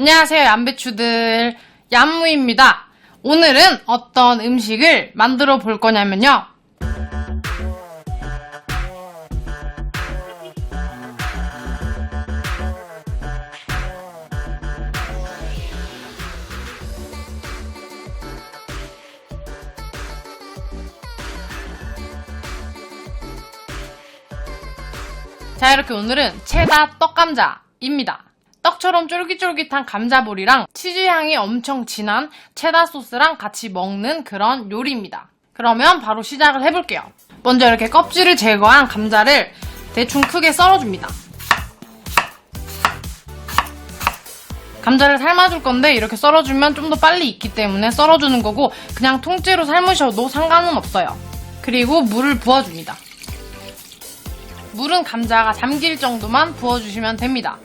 안녕하세요, 얌배추들. 얌무입니다. 오늘은 어떤 음식을 만들어 볼 거냐면요. 자, 이렇게 오늘은 체다 떡감자입니다. 떡처럼 쫄깃쫄깃한 감자볼이랑 치즈향이 엄청 진한 체다 소스랑 같이 먹는 그런 요리입니다. 그러면 바로 시작을 해볼게요. 먼저 이렇게 껍질을 제거한 감자를 대충 크게 썰어줍니다. 감자를 삶아줄 건데 이렇게 썰어주면 좀 더 빨리 익기 때문에 썰어주는 거고 그냥 통째로 삶으셔도 상관은 없어요. 그리고 물을 부어줍니다. 물은 감자가 잠길 정도만 부어주시면 됩니다.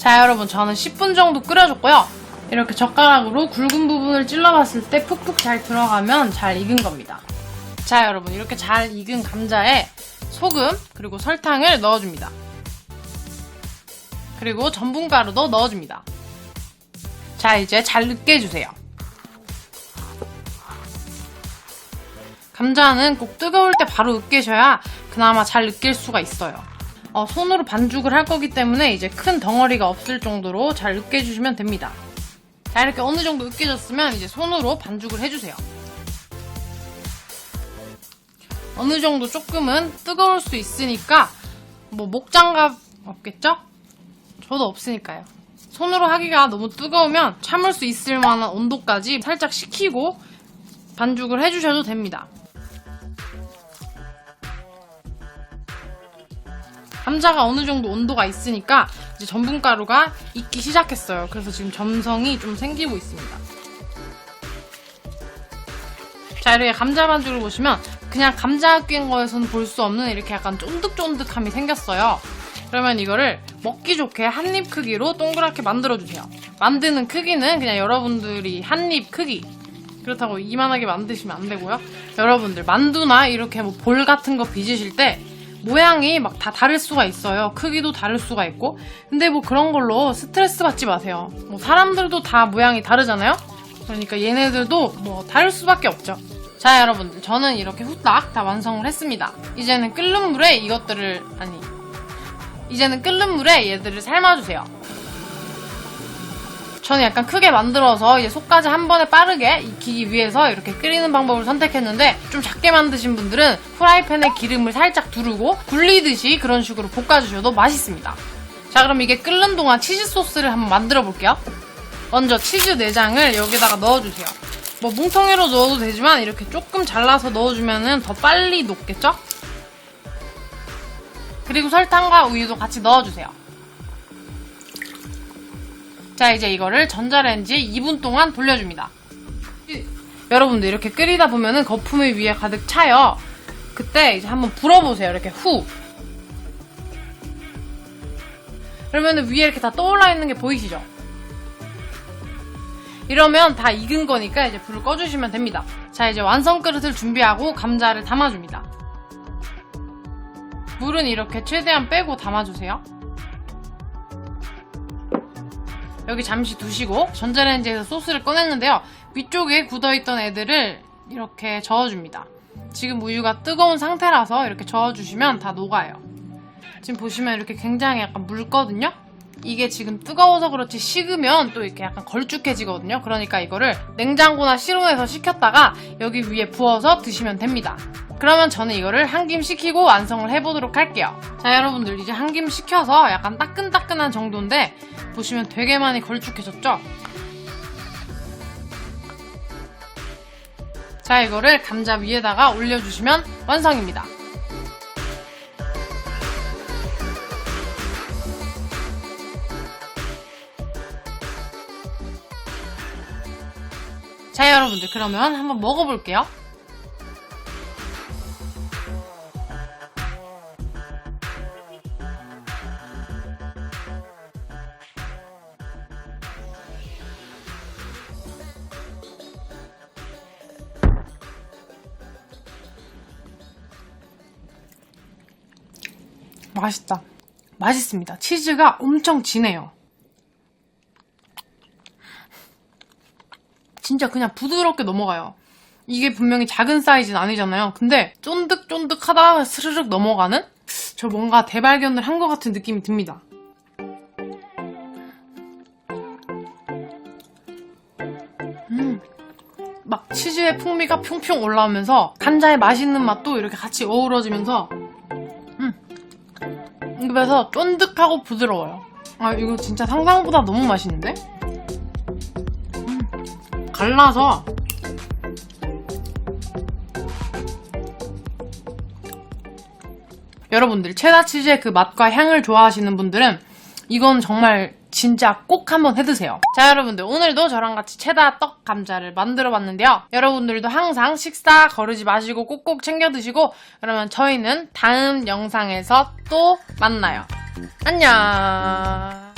자, 여러분, 저는 10분 정도 끓여줬고요. 이렇게 젓가락으로 굵은 부분을 찔러봤을 때 푹푹 잘 들어가면 잘 익은 겁니다. 자, 여러분, 이렇게 잘 익은 감자에 소금, 그리고 설탕을 넣어줍니다. 그리고 전분가루도 넣어줍니다. 자, 이제 잘 으깨주세요. 감자는 꼭 뜨거울 때 바로 으깨셔야 그나마 잘 으깰 수가 있어요. 어, 손으로 반죽을 할 거기 때문에 이제 큰 덩어리가 없을 정도로 잘 으깨주시면 됩니다. 자, 이렇게 어느 정도 으깨졌으면 이제 손으로 반죽을 해주세요. 어느 정도 조금은 뜨거울 수 있으니까 뭐 목장갑 없겠죠? 저도 없으니까요. 손으로 하기가 너무 뜨거우면 참을 수 있을 만한 온도까지 살짝 식히고 반죽을 해주셔도 됩니다. 감자가 어느 정도 온도가 있으니까 이제 전분가루가 익기 시작했어요. 그래서 지금 점성이 좀 생기고 있습니다. 자, 이렇게 감자 반죽을 보시면 그냥 감자 낀 거에서는 볼 수 없는 이렇게 약간 쫀득쫀득함이 생겼어요. 그러면 이거를 먹기 좋게 한 입 크기로 동그랗게 만들어주세요. 만드는 크기는 그냥 여러분들이 한 입 크기. 그렇다고 이만하게 만드시면 안 되고요. 여러분들 만두나 이렇게 뭐 볼 같은 거 빚으실 때 모양이 막 다 다를 수가 있어요. 크기도 다를 수가 있고. 근데 뭐 그런 걸로 스트레스 받지 마세요. 뭐 사람들도 다 모양이 다르잖아요? 그러니까 얘네들도 뭐 다를 수밖에 없죠. 자, 여러분들. 저는 이렇게 후딱 다 완성을 했습니다. 이제는 끓는 물에 이것들을, 아니. 이제는 끓는 물에 얘들을 삶아주세요. 저는 약간 크게 만들어서 이제 속까지 한 번에 빠르게 익히기 위해서 이렇게 끓이는 방법을 선택했는데 좀 작게 만드신 분들은 프라이팬에 기름을 살짝 두르고 굴리듯이 그런 식으로 볶아주셔도 맛있습니다. 자 그럼 이게 끓는 동안 치즈 소스를 한번 만들어 볼게요. 먼저 치즈 내장을 여기다가 넣어주세요. 뭐 뭉텅이로 넣어도 되지만 이렇게 조금 잘라서 넣어주면 더 빨리 녹겠죠? 그리고 설탕과 우유도 같이 넣어주세요. 자, 이제 이거를 전자레인지에 2분 동안 돌려줍니다. 여러분들 이렇게 끓이다 보면은 거품이 위에 가득 차요. 그때 이제 한번 불어보세요. 이렇게 후. 그러면은 위에 이렇게 다 떠올라 있는 게 보이시죠? 이러면 다 익은 거니까 이제 불을 꺼주시면 됩니다. 자, 이제 완성 그릇을 준비하고 감자를 담아줍니다. 물은 이렇게 최대한 빼고 담아주세요. 여기 잠시 두시고 전자레인지에서 소스를 꺼냈는데요. 위쪽에 굳어있던 애들을 이렇게 저어줍니다. 지금 우유가 뜨거운 상태라서 이렇게 저어주시면 다 녹아요. 지금 보시면 이렇게 굉장히 약간 묽거든요? 이게 지금 뜨거워서 그렇지 식으면 또 이렇게 약간 걸쭉해지거든요. 그러니까 이거를 냉장고나 실온에서 식혔다가 여기 위에 부어서 드시면 됩니다. 그러면 저는 이거를 한 김 식히고 완성을 해보도록 할게요. 자, 여러분들 이제 한 김 식혀서 약간 따끈따끈한 정도인데 보시면 되게 많이 걸쭉해졌죠? 자, 이거를 감자 위에다가 올려주시면 완성입니다. 자, 여러분들 그러면 한번 먹어볼게요. 맛있다. 맛있습니다. 치즈가 엄청 진해요. 진짜 그냥 부드럽게 넘어가요. 이게 분명히 작은 사이즈는 아니잖아요. 근데 쫀득쫀득하다 스르륵 넘어가는 저 뭔가 대발견을 한 것 같은 느낌이 듭니다. 음, 막 치즈의 풍미가 평평 올라오면서 감자의 맛있는 맛도 이렇게 같이 어우러지면서 음, 입에서 쫀득하고 부드러워요. 아 이거 진짜 상상보다 너무 맛있는데? 음, 갈라서 여러분들 체다 치즈의 그 맛과 향을 좋아하시는 분들은 이건 정말 진짜 꼭 한번 해드세요. 자 여러분들 오늘도 저랑 같이 체다 떡 감자를 만들어 봤는데요. 여러분들도 항상 식사 거르지 마시고 꼭꼭 챙겨 드시고 그러면 저희는 다음 영상에서 또 만나요. 안녕.